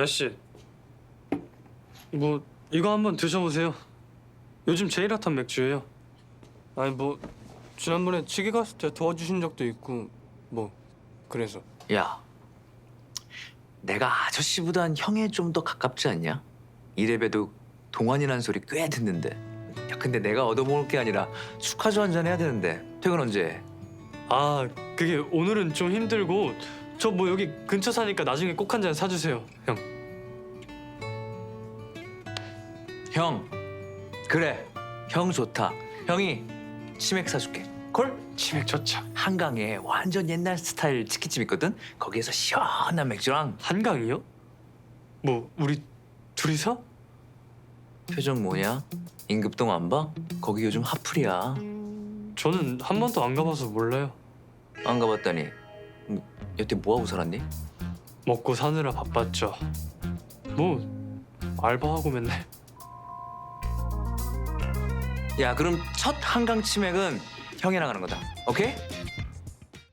아저씨, 뭐 이거 한번 드셔보세요. 요즘 제일 핫한 맥주예요. 아니 뭐 지난번에 치기 갔을 때 도와주신 적도 있고 뭐 그래서 야, 내가 아저씨보단 형에 좀 더 가깝지 않냐? 이래봬도 동안이란 소리 꽤 듣는데. 야, 근데 내가 얻어먹을 게 아니라 축하주 한잔 해야 되는데 퇴근 언제 해? 아 그게 오늘은 좀 힘들고 저 뭐 여기 근처 사니까 나중에 꼭 한 잔 사주세요, 형. 형, 그래, 형 좋다. 형이 치맥 사줄게. 콜? 치맥 좋죠. 한강에 완전 옛날 스타일 치킨집 있거든. 거기에서 시원한 맥주랑 한강이요? 뭐 우리 둘이서? 표정 뭐냐? 임급동 안 봐? 거기 요즘 핫플이야. 저는 한 번도 안 가봐서 몰라요. 안 가봤다니. 뭐, 여태 뭐 하고 살았니? 먹고 사느라 바빴죠. 뭐 알바하고 맨날. 야, 그럼 첫 한강 치맥은 형이랑 하는 거다. 오케이?